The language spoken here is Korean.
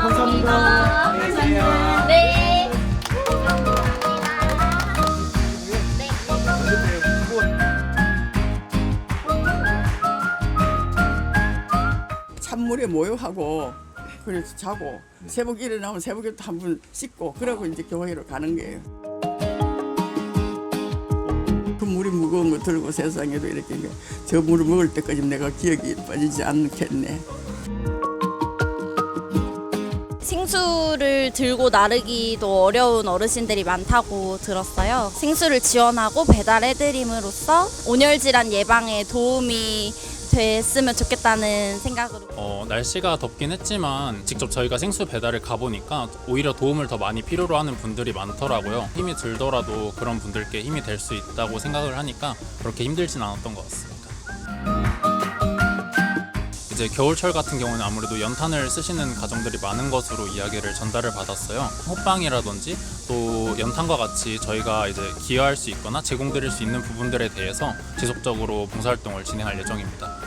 감사합니다. 네. 찬물에 모욕하고 그래서 자고 새벽 일어나면 새벽에 또 한 번 씻고 그러고 이제 교회로 가는 거예요. 그 물이 무거운 거 들고 세상에도 이렇게 저 물을 먹을 때까지 내가 기억이 빠지지 않겠네. 생수를 들고 나르기도 어려운 어르신들이 많다고 들었어요. 생수를 지원하고 배달해드림으로써 온열 질환 예방에 도움이 됐으면 좋겠다는 생각으로 어, 날씨가 덥긴 했지만 직접 저희가 생수 배달을 가보니까 오히려 도움을 더 많이 필요로 하는 분들이 많더라고요. 힘이 들더라도 그런 분들께 힘이 될 수 있다고 생각을 하니까 그렇게 힘들진 않았던 것 같습니다. 이제 겨울철 같은 경우는 아무래도 연탄을 쓰시는 가정들이 많은 것으로 이야기를 전달을 받았어요. 호빵이라든지 또 연탄과 같이 저희가 이제 기여할 수 있거나 제공드릴 수 있는 부분들에 대해서 지속적으로 봉사활동을 진행할 예정입니다.